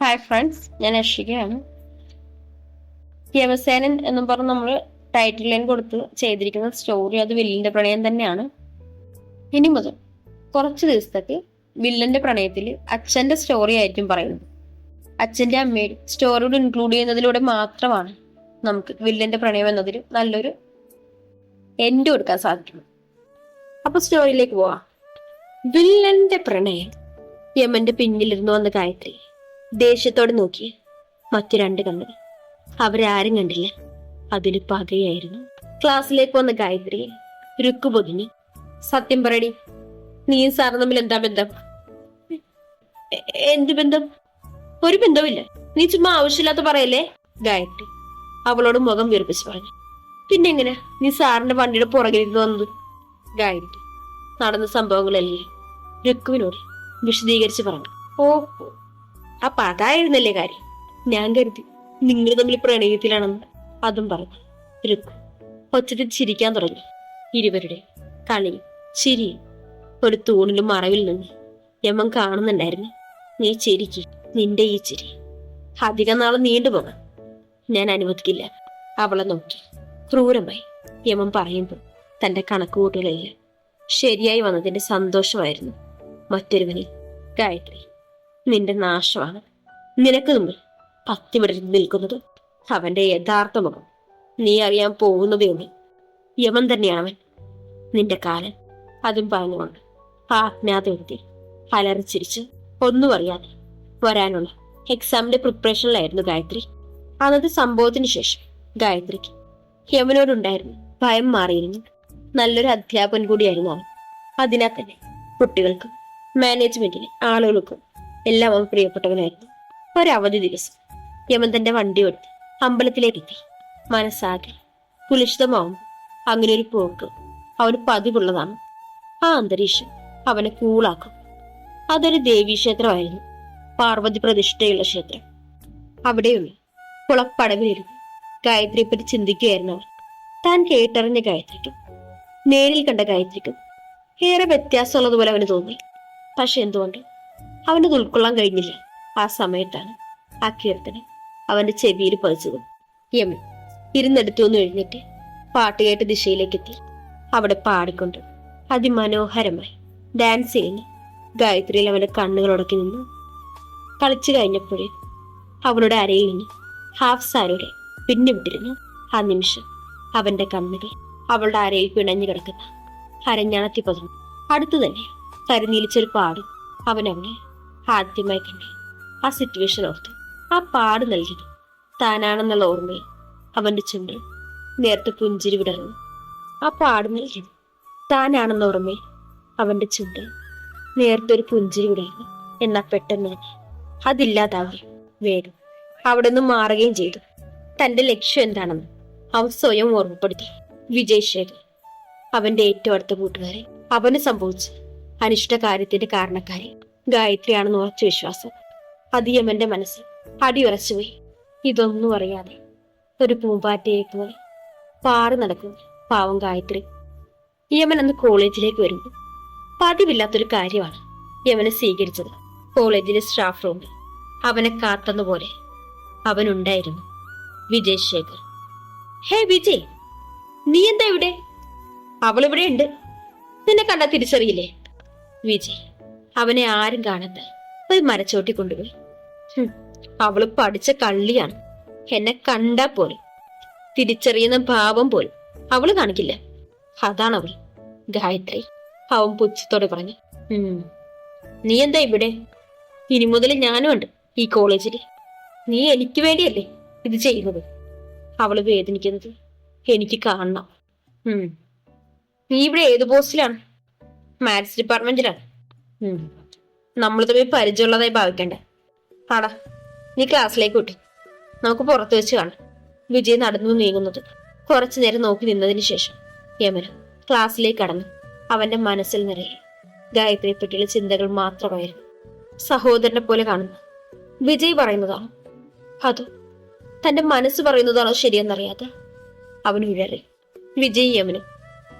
Hi friends ഞാൻ അഷികയാണ് യമസേനൻ എന്നും പറഞ്ഞ് നമ്മൾ ടൈറ്റിൽ ലൈൻ കൊടുത്ത് ചെയ്തിരിക്കുന്ന സ്റ്റോറി അത് വില്ലിന്റെ പ്രണയം തന്നെയാണ്. ഇനി മുതൽ കുറച്ച് ദിവസത്തേക്ക് വില്ലന്റെ പ്രണയത്തിൽ അച്ഛന്റെ സ്റ്റോറി ആയിരിക്കും പറയുന്നത്. അച്ഛന്റെ അമ്മയുടെ സ്റ്റോറിയോട് ഇൻക്ലൂഡ് ചെയ്യുന്നതിലൂടെ മാത്രമാണ് നമുക്ക് വില്ലന്റെ പ്രണയം എന്നതിൽ നല്ലൊരു എൻഡ് കൊടുക്കാൻ സാധിക്കും അപ്പൊ സ്റ്റോറിയിലേക്ക് പോവാം. വില്ലന്റെ പ്രണയം യമന്റെ പിന്നിലിരുന്ന് വന്ന ഗായത്രി. ദേഷ്യത്തോടെ നോക്കി. മറ്റു രണ്ട് കണ്ണുകൾ. അവരാരും കണ്ടില്ല. അതിൽ പകയായിരുന്നു. ക്ലാസ്സിലേക്ക് വന്ന ഗായത്രി രുക്കു പൊതിഞ്ഞു സത്യം പറയടി. നീയും സാറും തമ്മിൽ എന്താ ബന്ധം? എന്ത് ബന്ധം? ഒരു ബന്ധവുമില്ല. നീ ചുമ്മാ ആവശ്യമില്ലാത്ത പറയല്ലേ? ഗായത്രി അവളോട് മുഖം വീർപ്പിച്ച് പറഞ്ഞു. പിന്നെ എങ്ങനെ നീ സാറിന്റെ വണ്ടിയുടെ പുറകിലിരുന്ന് വന്നു ഗായത്രി നടന്ന സംഭവങ്ങളെല്ലാം രുക്കുവിനോട് വിശദീകരിച്ച് പറഞ്ഞു. ഓ അപ്പൊ അതായിരുന്നല്ലേ കാര്യം. ഞാൻ കരുതി നിങ്ങൾ തമ്മിൽ പ്രണയത്തിലാണെന്ന്. അതും പറഞ്ഞു. രുക്കു ഒച്ചത്തിൽ ചിരിക്കാൻ തുടങ്ങി. ഇരുവരുടെ കളിയും ചിരിയും ഒരു തൂണിലും മറവിൽ നിന്ന് യമൻ കാണുന്നുണ്ടായിരുന്നു. നീ ചിരിക്ക്. നിന്റെ ഈ ചിരി. അധികം നാളെ നീണ്ടുപോകാം ഞാൻ അനുവദിക്കില്ല. അവളെ നോക്കി. ക്രൂരമായി യമൻ പറയുമ്പോൾ തന്റെ കണക്കുകൂട്ടലെല്ലാം ശരിയായി വന്നതിന്റെ സന്തോഷമായിരുന്നു മറ്റൊരുവനിൽ ഗായത്രി. നിന്റെ നാശമാണ്. നിനക്ക് മുമ്പിൽ പത്തിവിടരി നിൽക്കുന്നത് അവന്റെ യഥാർത്ഥ മുഖം നീ അറിയാൻ പോകുന്നതേ ഉള്ളൂ. യമൻ തന്നെയാണ് അവൻ. നിന്റെ കാലൻ അതും പറഞ്ഞുകൊണ്ട് ആ അജ്ഞാത വ്യക്തി അലറിച്ചിരിച്ച് ഒന്നും അറിയാതെ വരാനുള്ള എക്സാമിന്റെ പ്രിപ്പറേഷനിലായിരുന്നു ഗായത്രി. അന്നത്തെ സംഭവത്തിന് ശേഷം ഗായത്രിക്ക് യമനോടുണ്ടായിരുന്നു ഭയം മാറിയിരുന്നു. നല്ലൊരു അധ്യാപകൻ കൂടിയായിരുന്നു അവൻ. അതിനാൽ തന്നെ കുട്ടികൾക്കും മാനേജ്മെന്റിലെ ആളുകൾക്കും എല്ലാം അവൻ പ്രിയപ്പെട്ടവനായിരുന്നു. ഒരവധി ദിവസം യമൻ തന്റെ വണ്ടി എടുത്ത് അമ്പലത്തിലേക്ക് എത്തി. മനസ്സാകെ കുലിഷിതമാവും അങ്ങനെ ഒരു പോക്ക് അവന് പതിവുള്ളതാണ്. ആ അന്തരീക്ഷം അവനെ കൂളാക്കും. അതൊരു ദേവീക്ഷേത്രമായിരുന്നു പാർവതി പ്രതിഷ്ഠയുള്ള ക്ഷേത്രം. അവിടെയുള്ള കുളപ്പടവിലിരുന്ന് ഗായത്രിയെ പറ്റി ചിന്തിക്കുകയായിരുന്നു അവൻ. താൻ കേട്ടറിഞ്ഞ ഗായത്രിക്കും നേരിൽ കണ്ട ഗായത്രിക്കും ഏറെ വ്യത്യാസമുള്ളതുപോലെ അവന് തോന്നി. പക്ഷെ എന്തുകൊണ്ട്? അവനത് ഉൾക്കൊള്ളാൻ കഴിഞ്ഞില്ല. ആ സമയത്താണ് ആ കീർത്തനം അവന്റെ ചെവിയിൽ പതിച്ചത്. യമൻ ഇരുന്നെടുത്തു ഒന്ന് എഴുന്നേറ്റ് പാട്ട് കേട്ട് ദിശയിലേക്ക് എത്തി അവിടെ പാടിക്കൊണ്ട് അതിമനോഹരമായി ഡാൻസ് ചെയ്യുന്നു ഗായത്രിയിൽ അവന്റെ കണ്ണുകൾ ഉടക്കി നിന്നു. കളിച്ചു കഴിഞ്ഞപ്പോഴേ അവളുടെ അരയിൽ നിന്ന് ഹാഫ് സാരോടെ പിന്നെ വിട്ടിരുന്നു ആ നിമിഷം അവന്റെ കണ്ണുകൾ അവളുടെ അരയിൽ പിണഞ്ഞു കിടക്കുന്ന അരഞ്ഞാണത്തി പതിർന്നു അടുത്തു തന്നെ കരുനീലിച്ചൊരു പാടും അവൻ അവനെ ആദ്യമായി കണ്ടു ആ സിറ്റുവേഷൻ ഓർത്ത് ആ പാട് നൽകിയത് താനാണെന്നുള്ള ഓർമ്മയിൽ അവന്റെ ചുണ്ടിൽ നേരത്തെ പുഞ്ചിരി വിടർന്നു. ആ പാട് നൽകിയത് താനാണെന്ന ഓർമ്മയിൽ അവന്റെ ചുണ്ടിൽ നേരത്തെ ഒരു പുഞ്ചിരി വിടർന്നു. എന്നാ പെട്ടെന്ന് അതില്ലാതാവുകയും വേഗം അവിടെ നിന്ന് മാറുകയും ചെയ്തു. തന്റെ ലക്ഷ്യം എന്താണെന്ന് അവൻ സ്വയം ഓർമ്മപ്പെടുത്തി. വിജയ് ശേഖർ അവന്റെ ഏറ്റവും അടുത്ത കൂട്ടുകാരെ അവന് സംഭവിച്ച അനിഷ്ട കാര്യത്തിന്റെ കാരണക്കാരി ഗായത്രിയാണെന്ന് ഉറച്ച വിശ്വാസം. അതിയമ്മന്റെ മനസ്സ് അടിയുറച്ചുപോയി ഇതൊന്നും അറിയാതെ ഒരു പൂമ്പാറ്റയെ പോലെ പാറി നടക്കുന്നു പാവം ഗായത്രി. യമൻ അന്ന് കോളേജിലേക്ക് വരുന്നു. പതിവില്ലാത്തൊരു കാര്യമാണ് യമനെ സ്വീകരിച്ചത്. കോളേജിലെ സ്റ്റാഫ് റൂമിൽ അവനെ കാത്തുന്ന പോലെ അവനുണ്ടായിരുന്നു വിജയ് ശേഖർ ഹേ വിജയ് നീ എന്താ ഇവിടെ? അവളിവിടെ ഉണ്ട് നിന്നെ കണ്ടാ തിരിച്ചറിയില്ലേ? വിജയ് അവനെ ആരും കാണാത്ത പോയി മരച്ചോട്ടി കൊണ്ടുപോയി. അവൾ പഠിച്ച കള്ളിയാണ്. എന്നെ കണ്ടാ പോലെ. തിരിച്ചറിയുന്ന ഭാവം പോലും. അവൾ കാണിക്കില്ല. അതാണ് അവൾ. ഗായത്രി. അവൻ പുച്ഛത്തോടെ പറഞ്ഞു നീ എന്താ ഇവിടെ? ഇനി മുതൽ ഞാനും ഉണ്ട് ഈ കോളേജിൽ നീ എനിക്ക് വേണ്ടിയല്ലേ ഇത് ചെയ്യുന്നത്? അവൾ വേദനിക്കുന്നത്. എനിക്ക് കാണണം. നീ ഇവിടെ ഏത് പോസ്റ്റിലാണ്? മാത്സ് ഡിപ്പാർട്ട്മെന്റിലാണ്. നമ്മൾ തമ്മിൽ പരിചയമുള്ളതായി ഭാവിക്കണ്ടേ? ആടാ നീ ക്ലാസ്സിലേക്ക് കൂട്ടി. നമുക്ക് പുറത്തു വെച്ച് കാണാം. വിജയ് നടന്നു നീങ്ങുന്നത്. കുറച്ചു നേരം നോക്കി നിന്നതിന് ശേഷം. യമന ക്ലാസ്സിലേക്ക് കടന്നു. അവന്റെ മനസ്സിൽ നിറയെ ഗായത്രിയെ പറ്റിയുള്ള ചിന്തകൾ മാത്രമായിരുന്നു. സഹോദരനെ പോലെ കാണുന്നു. വിജയ് പറയുന്നതാണോ? അതോ തന്റെ മനസ്സ് പറയുന്നതാണോ ശരിയെന്നറിയാതെ അവൻ വിഴറി വിജയ് യമനും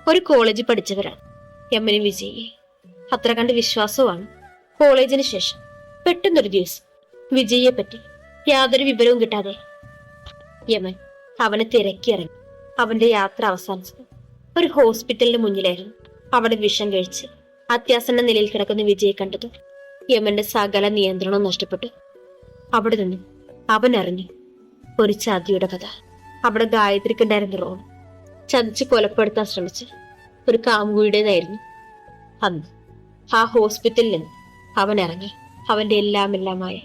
ഒരു കോളേജിൽ പഠിച്ചവരാണ്. യമനും വിജയ് അത്ര കണ്ട് വിശ്വാസവുമാണ്. കോളേജിന് ശേഷം പെട്ടെന്നൊരു ദിവസം വിജയെ പറ്റി യാതൊരു വിവരവും കിട്ടാതെ യമൻ അവനെ തിരക്കിയിറങ്ങി അവന്റെ യാത്ര അവസാനിച്ചത് ഒരു ഹോസ്പിറ്റലിന് മുന്നിലായിരുന്നു. അവിടെ വിഷം കഴിച്ച് അത്യാസന്ന നിലയിൽ കിടക്കുന്ന വിജയെ കണ്ടത് യമന്റെ സകല നിയന്ത്രണവും നഷ്ടപ്പെട്ടു. അവിടെ നിന്ന് അവൻ അറിഞ്ഞു ഒരു ചതിയുടെ കഥ. അവിടെ ഗായത്രിക്കുണ്ടായിരുന്ന റോൾ ചതിച്ച് കൊലപ്പെടുത്താൻ ശ്രമിച്ച് ഒരു കാമുകിയുടേതായിരുന്നു അന്ന്. ആ ഹോസ്പിറ്റലിൽ നിന്ന് അവൻ ഇറങ്ങി. അവന്റെ എല്ലാം എല്ലാമായ.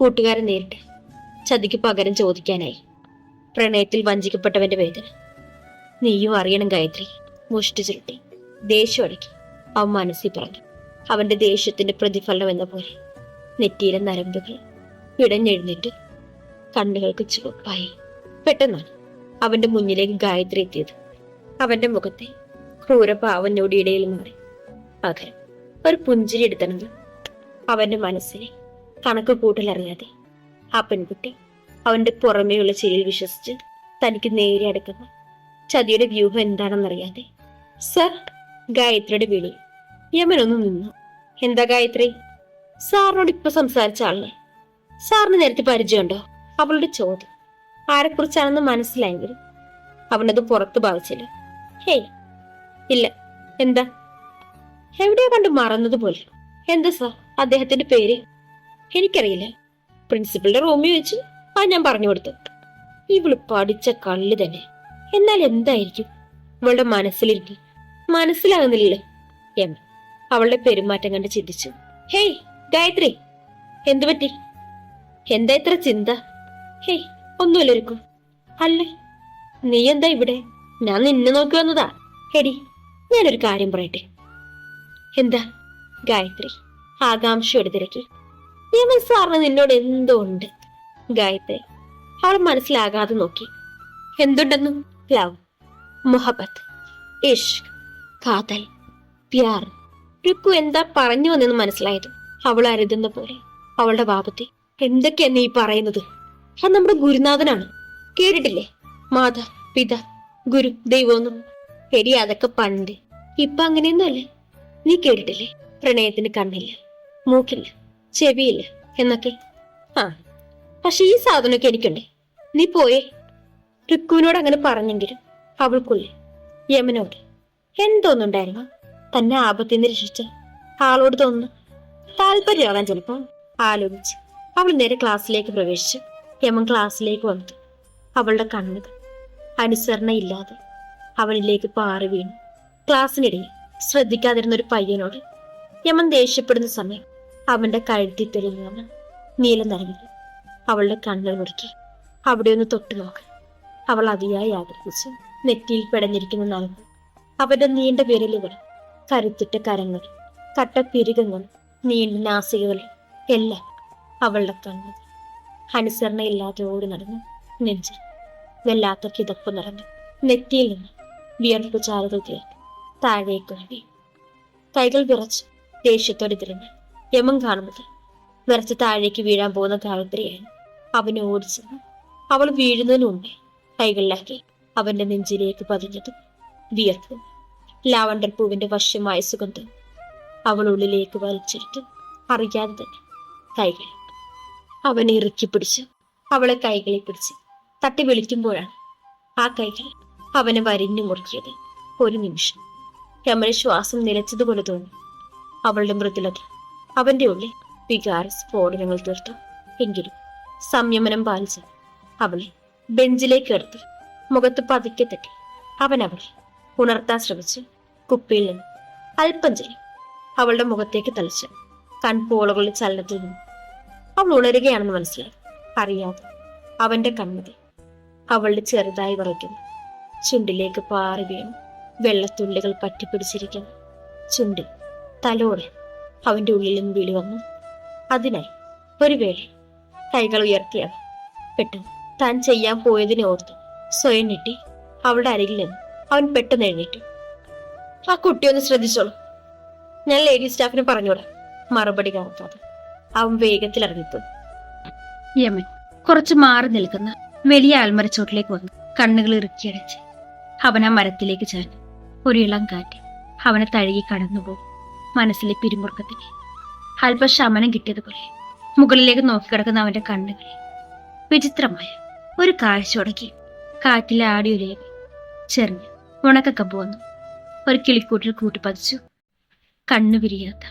കൂട്ടുകാരൻ നേരിട്ട് ചതിക്ക് പകരം ചോദിക്കാനായി. പ്രണയത്തിൽ വഞ്ചിക്കപ്പെട്ടവന്റെ വേദന. നീയും അറിയണം ഗായത്രി. മുഷ്ടി ചുരുട്ടി. ദേഷ്യം അടക്കി. അവൻ മനസ്സിൽ പറഞ്ഞു. അവന്റെ ദേഷ്യത്തിന്റെ പ്രതിഫലനം എന്ന പോലെ. നെറ്റിയിലെ നരമ്പുകൾ ഇടഞ്ഞെഴുന്നിട്ട് കണ്ണുകൾക്ക് ചുവപ്പായി. പെട്ടെന്നാണ് അവന്റെ മുന്നിലേക്ക് ഗായത്രി എത്തിയത്. അവന്റെ മുഖത്തെ ക്രൂരഭാവനോട് ഇടയിൽ മാറി. പകരം ഒരു പുഞ്ചിരി എടുത്തണത് അവന്റെ മനസ്സിനെ കണക്ക് കൂട്ടലറിയാതെ ആ പെൺകുട്ടി അവന്റെ പുറമേയുള്ള ചിരിയിൽ വിശ്വസിച്ച് തനിക്ക് നേരെ അടുക്കുന്ന. ചതിയുടെ വ്യൂഹം എന്താണെന്നറിയാതെ സർ ഗായത്രിയുടെ വിളി. യമനൊന്നു നിന്നു. എന്താ ഗായത്രി? സാറിനോട് ഇപ്പൊ സംസാരിച്ച ആളിനെ സാറിന് നേരത്തെ പരിചയമുണ്ടോ? അവളുടെ ചോദ്യം. ആരെക്കുറിച്ചാണെന്ന് മനസ്സിലായെങ്കിലും അവനത് പുറത്തു ഭാവിച്ചില്ല. ഹേയ് ഇല്ല. എന്താ? എവിടെയോ കണ്ട് മറന്നതുപോലെ എന്താ സാർ അദ്ദേഹത്തിന്റെ പേര്? എനിക്കറിയില്ല. പ്രിൻസിപ്പളിന്റെ റൂമിൽ വെച്ച് ആ ഞാൻ പറഞ്ഞു കൊടുത്തു. ഇവൾ പഠിച്ച കള്ളി തന്നെ. എന്നാൽ എന്തായിരിക്കും? ഇവളുടെ മനസ്സിലിരിക്കും മനസ്സിലാകുന്നില്ലല്ലോ. എം. അവളുടെ പെരുമാറ്റം കണ്ട് ചിന്തിച്ചു. ഹേയ് ഗായത്രി. എന്തു പറ്റി? എന്താ ഇത്ര ചിന്ത? ഹേയ് ഒന്നുമില്ലരിക്കും അല്ലേ നീ എന്താ ഇവിടെ? ഞാൻ നിന്നെ നോക്കി വന്നതാ. എടി ഞാനൊരു കാര്യം പറയട്ടെ. എന്താ? ഗായത്രി ആകാംക്ഷ തിരക്കി യമൻ സാറിന് നിന്നോട് എന്തോ ഉണ്ട് ഗായത്രി അവൾ മനസ്സിലാകാതെ നോക്കി. എന്തുണ്ടെന്നു ലവ് മുഹബത്ത് ഇഷ്ക് കാതൽ പ്യാർ രുക്കു എന്താ പറഞ്ഞു വന്നെന്ന് മനസ്സിലായത്? അവൾ അരുതുന്ന പോലെ അവളുടെ ബാബത്തെ എന്തൊക്കെയാ നീ പറയുന്നത്? അത് നമ്മുടെ ഗുരുനാഥനാണ്. കേട്ടിട്ടില്ലേ? മാതാ പിത ഗുരു ദൈവമൊന്നും ശരി അതൊക്കെ പണ്ട്. ഇപ്പൊ അങ്ങനെയൊന്നുമല്ലേ? നീ കേട്ടിട്ടില്ലേ? പ്രണയത്തിന് കണ്ണില്ല മൂക്കില്ല ചെവിയില്ല എന്നൊക്കെ. ആ പക്ഷെ ഈ സാധനമൊക്കെ എനിക്കുണ്ടേ. നീ പോയേ. ഋക്കുവിനോട് അങ്ങനെ പറഞ്ഞെങ്കിലും അവൾക്കുള്ളിൽ യമനോട് എന്തോന്നുണ്ടായിരുന്നു? തന്നെ ആപത്തിൽ രക്ഷിച്ച ആളോട് തോന്നുന്നു. താല്പര്യമാകാൻ ചിലപ്പോ ആലോചിച്ച് അവൾ നേരെ ക്ലാസ്സിലേക്ക് പ്രവേശിച്ചു. യമൻ ക്ലാസ്സിലേക്ക് വന്നത് അവളുടെ കണ്ണുകൾ അനുസരണയില്ലാതെ അവനിലേക്ക് പാറി വീണു. ക്ലാസ്സിനിടയിൽ ശ്രദ്ധിക്കാതിരുന്ന ഒരു പയ്യനോട് യമൻ ദേഷ്യപ്പെടുന്ന സമയം അവന്റെ കഴുത്തിൽ തെളിഞ്ഞു നീല നരങ്ങി അവളുടെ കണ്ണുകൾ മുറുക്കി. അവിടെ ഒന്ന് തൊട്ടു നോക്കാൻ അവൾ അതിയായി ആഗ്രഹിച്ചു നെറ്റിയിൽ പെടഞ്ഞിരിക്കുന്ന നാളുകൾ അവന്റെ നീണ്ട വിരലുകൾ കരുത്തിട്ട കരങ്ങൾ കട്ട പിരുകങ്ങൾ നീണ്ട നാസികകൾ എല്ലാം അവളുടെ കണ്ണു അനുസരണയില്ലാതെ ഓടി നടന്നു നെഞ്ചിൽ വല്ലാത്ത കിതപ്പ് നിറഞ്ഞു. നെറ്റിയിൽ നിന്ന് വിയർപ്പ് ചാറുകൾ തീർന്നു താഴേക്ക് വേണ്ടി കൈകൾ വിറച്ച് ദേഷ്യത്തോടെ തിരിഞ്ഞ് യമൻ കാണുന്നത്. വിറച്ച് താഴേക്ക് വീഴാൻ പോകുന്ന ഗായത്രിയാണ് അവനെ ഓടിച്ചത് അവൾ വീഴുന്നതിന് മുമ്പേ കൈകളിലാക്കി അവന്റെ നെഞ്ചിലേക്ക് പതിഞ്ഞതും വിയർപ്പും ലാവണ്ടർ പൂവിന്റെ വശ്യമായ സുഗന്ധം അവൾ ഉള്ളിലേക്ക് വലിച്ചെടുത്തു. അറിയാതെ തന്നെ കൈകൾ അവനെ ഇറുക്കി പിടിച്ചു. അവളെ കൈകളിൽ പിടിച്ച് തട്ടി വിളിക്കുമ്പോഴാണ് ആ കൈകൾ അവനെ വരിഞ്ഞു മുറുക്കിയത് ഒരു നിമിഷം. യമന് ശ്വാസം നിലച്ചതുപോലെ തോന്നി. അവളുടെ മൃദുലത അവന്റെ ഉള്ളിൽ വികാര സ്ഫോടനങ്ങൾ തീർത്തു എങ്കിലും സംയമനം പാലിച്ച് അവളെ ബെഞ്ചിലേക്ക് എടുത്ത് മുഖത്ത് പതുക്കെ തട്ടി. അവൻ അവളെ ഉണർത്താൻ ശ്രമിച്ച് കുപ്പിയിൽ നിന്ന് അല്പം ജലം അവളുടെ മുഖത്തേക്ക് തളിച്ച് കൺപോളകളുടെ ചലനത്തിൽ നിന്ന്. അവൾ ഉണരുകയാണെന്ന് മനസ്സിലായി. അറിയാതെ അവന്റെ കണ്ണുകൾ അവളുടെ ചെറുതായി വിറയ്ക്കുന്നു. ചുണ്ടിലേക്ക് പാറി വീണു വെള്ളത്തുള്ളികൾ പറ്റിപ്പിടിച്ചിരിക്കുന്നു. ചുണ്ടിൽ തലോടെ അവന്റെ ഉള്ളിൽ നിന്ന് വിളി വന്നു അതിനായി ഒരു വേള കൈകൾ ഉയർത്തിയവ. പെട്ടെന്ന് താൻ ചെയ്യാൻ പോയതിനെ ഓർത്തു. സ്വയം ഞെട്ടി അവളുടെ അരികിൽ നിന്ന് അവൻ പെട്ടെന്ന് എഴുന്നേറ്റു. ആ കുട്ടി ഒന്ന് ശ്രദ്ധിച്ചോളൂ. ഞാൻ ലേഡി സ്റ്റാഫിന് പറഞ്ഞോളാം മറുപടി കാത്താതെ അവൻ വേഗത്തിൽ ഇറങ്ങിപ്പോയി. യമൻ കുറച്ച് മാറി നിൽക്കുന്ന വലിയ ആൽമരച്ചോട്ടിലേക്ക് വന്നു. കണ്ണുകൾ ഇറുക്കിയടച്ച് അവൻ ആ മരത്തിലേക്ക് ചാഞ്ഞു ഒരു ഇളം കാറ്റ് അവനെ തഴുകി കടന്നുപോയി മനസ്സിലെ പിരിമുറുക്കത്തിന്. അല്പം ശമനം കിട്ടിയതുപോലെ മുകളിലേക്ക് നോക്കിക്കിടക്കുന്ന അവന്റെ കണ്ണുകളിൽ വിചിത്രമായ ഒരു കാഴ്ച ഉടക്കി കാറ്റിലെ ആടിയുലേക്ക് ചെറിഞ്ഞ് ഉണക്കൊക്കെ വന്നു ഒരു കിളിക്കൂട്ടിൽ കൂട്ടിപ്പതിച്ചു കണ്ണു വിരിയാത്ത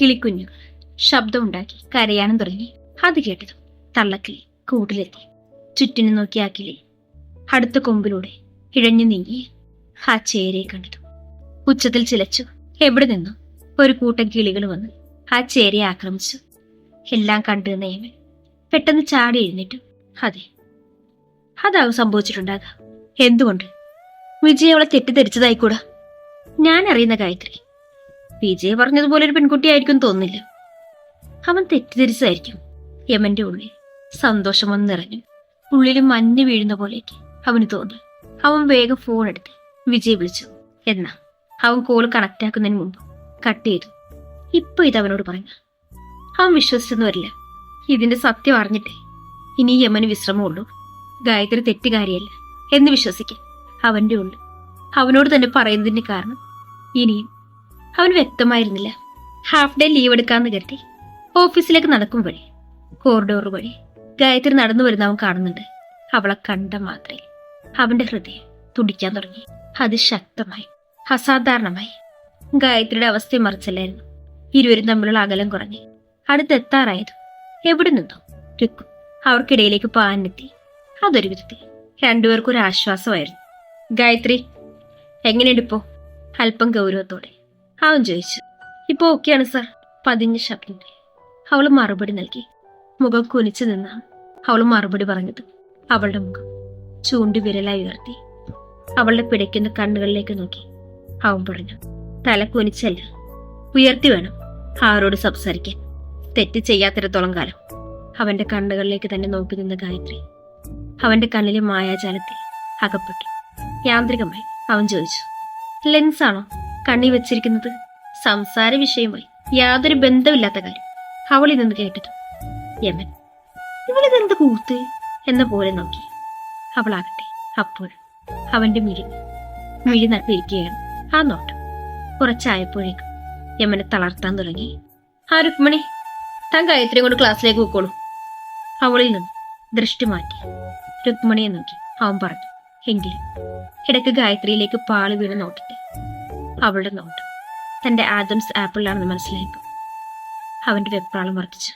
കിളിക്കുഞ്ഞുകൾ ശബ്ദമുണ്ടാക്കി കരയാനും തുടങ്ങി. അത് കേട്ടതും തള്ളക്കിളി കൂട്ടിലെത്തി. ചുറ്റിനു നോക്കി ആ കിളി അടുത്ത കൊമ്പിലൂടെ ഇഴഞ്ഞു നീങ്ങി. ആ ചേരയെ കണ്ടു. ഉച്ചത്തിൽ ചിലച്ചു. എവിടെ നിന്നു ഒരു കൂട്ടം കിളികൾ വന്നു. ആ ചേരയെ ആക്രമിച്ചു. എല്ലാം കണ്ടു നിയമൻ പെട്ടെന്ന് ചാടി എഴുന്നേറ്റു. അതെ അതാവും സംഭവിച്ചിട്ടുണ്ടാകാം. എന്തുകൊണ്ട്? വിജയ് അവളെ തെറ്റിദ്ധരിച്ചതായിക്കൂടാ? ഞാൻ അറിയുന്ന ഗായത്രി. വിജയ് പറഞ്ഞതുപോലെ ഒരു പെൺകുട്ടിയായിരിക്കും തോന്നില്ല അവൻ തെറ്റിദ്ധരിച്ചതായിരിക്കും. യമന്റെ ഉള്ളിൽ സന്തോഷം നിറഞ്ഞു. ഉള്ളിൽ മഞ്ഞ് വീഴുന്ന പോലേക്ക് അവന് തോന്നി. അവൻ വേഗം ഫോൺ എടുത്ത് വിജയ് വിളിച്ചു എന്നാ അവൻ കോൾ കണക്ട് ആക്കുന്നതിന് മുമ്പ് കട്ട് ചെയ്തു. ഇപ്പൊ ഇത് അവനോട് പറഞ്ഞു അവൻ വിശ്വസിച്ചെന്ന് വരില്ല. ഇതിന്റെ സത്യം അറിഞ്ഞിട്ടേ ഇനി യമന് വിശ്രമമുള്ളൂ. ഗായത്രി തെറ്റുകാരിയല്ല എന്ന് വിശ്വസിക്കാൻ അവന്റെ ഉള്ളു അവനോട് തന്നെ പറയുന്നതിന് കാരണം ഇനിയും അവൻ വ്യക്തമായിരുന്നില്ല. ഹാഫ് ഡേ ലീവ് എടുക്കാന്ന് കരുതി ഓഫീസിലേക്ക് നടക്കും വഴി കോറിഡോർ വഴി ഗായത്രി നടന്നു വരുന്ന അവൻ കാണുന്നുണ്ട്. അവളെ കണ്ട മാത്രമേ അവന്റെ ഹൃദയം തുടിക്കാൻ തുടങ്ങി. അതിശക്തമായി അസാധാരണമായി. ഗായത്രിയുടെ അവസ്ഥയെ മറിച്ചല്ലായിരുന്നു. ഇരുവരും തമ്മിലുള്ള അകലം കുറഞ്ഞു. അടുത്തെത്താറായതും എവിടെ നിന്നോ രുക്കു അവർക്കിടയിലേക്ക് പാനെത്തി അതൊരു വിധത്തിൽ രണ്ടുപേർക്കും ഒരു ആശ്വാസമായിരുന്നു. ഗായത്രി എങ്ങനെയുണ്ട് ഇപ്പോ? അല്പം ഗൗരവത്തോടെ. അവൻ ചോദിച്ചു. ഇപ്പൊ ഓക്കെയാണ് സാർ. പതിഞ്ഞ ശബ്ദത്തിൽ അവൾ മറുപടി നൽകി. മുഖം കുനിച്ചു നിന്നാണ് അവൾ മറുപടി പറഞ്ഞത്. അവളുടെ മുഖം ചൂണ്ടി വിരലായി ഉയർത്തി. അവളുടെ പിടയ്ക്കുന്ന കണ്ണുകളിലേക്ക് നോക്കി. അവൻ പറഞ്ഞു തല കുനിച്ചല്ല. ഉയർത്തി വേണം ആരോട് സംസാരിക്കാൻ. തെറ്റ് ചെയ്യാത്തിടത്തോളം കാലം. അവന്റെ കണ്ണുകളിലേക്ക് തന്നെ നോക്കി നിന്ന ഗായത്രി അവന്റെ കണ്ണിലെ മായാജാലത്തിൽ അകപ്പെട്ടു. യാന്ത്രികമായി അവൻ ചോദിച്ചു ലെൻസ് ആണോ? കണ്ണി വെച്ചിരിക്കുന്നത്? സംസാര വിഷയമായി. യാതൊരു ബന്ധമില്ലാത്ത കാര്യം. അവളിൽ നിന്ന് കേട്ടത് യമൻ ഇവളിതെന്ത് കൂത്ത്? എന്ന പോലെ നോക്കി. അവളാകട്ടെ അപ്പോൾ അവന്റെ മിഴി മിഴി നട്ടിരിക്കുകയാണ് ആ നോട്ടം കുറച്ചായപ്പോഴേക്കും യമനെ തളർത്താൻ തുടങ്ങി. ആ രുക്മണി താൻ ഗായത്രിയും കൊണ്ട് ക്ലാസ്സിലേക്ക് പോയിക്കോളൂ അവളിൽ നിന്ന് ദൃഷ്ടി മാറ്റി രുക്മണിയെ നോക്കി. അവൻ പറഞ്ഞു എങ്കിലും ഇടയ്ക്ക് ഗായത്രിയിലേക്ക് പാളി വീണ് നോക്കിട്ട് അവളുടെ നോട്ടം തന്റെ ആദംസ് ആപ്പിളിലാണെന്ന് മനസ്സിലാക്കും അവന്റെ വെപ്രാളം വർദ്ധിച്ചു.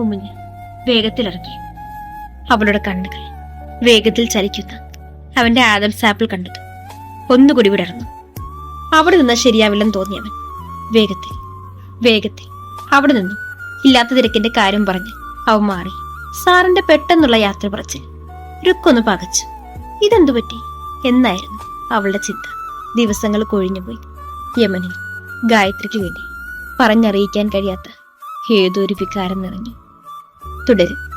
ഉമ്മിഞ്ഞ് വേഗത്തിലിറങ്ങി. അവളുടെ കണ്ണുകൾ വേഗത്തിൽ ചലിക്കുന്ന അവന്റെ ആദംസ് ആപ്പിൾ കണ്ടത്. ഒന്നുകൂടി വിടർന്നു അവിടെ നിന്നാൽ ശരിയാവില്ലെന്ന് തോന്നിയവൻ. വേഗത്തിൽ വേഗത്തിൽ. അവിടെ നിന്നു. ഇല്ലാത്ത തിരക്കിന്റെ കാര്യം പറഞ്ഞ് അവൻ മാറി. സാറിന്റെ പെട്ടെന്നുള്ള യാത്ര പറച്ചിൽ. രുക്കൊന്ന് പകച്ചു. ഇതെന്തു പറ്റി? എന്നായിരുന്നു അവളുടെ ചിന്ത. ദിവസങ്ങൾ കൊഴിഞ്ഞുപോയി യമനിൽ ഗായത്രിക്ക് വേണ്ടി പറഞ്ഞറിയിക്കാൻ കഴിയാത്ത ഏതൊരു വികാരം നിറഞ്ഞു. തുടരും.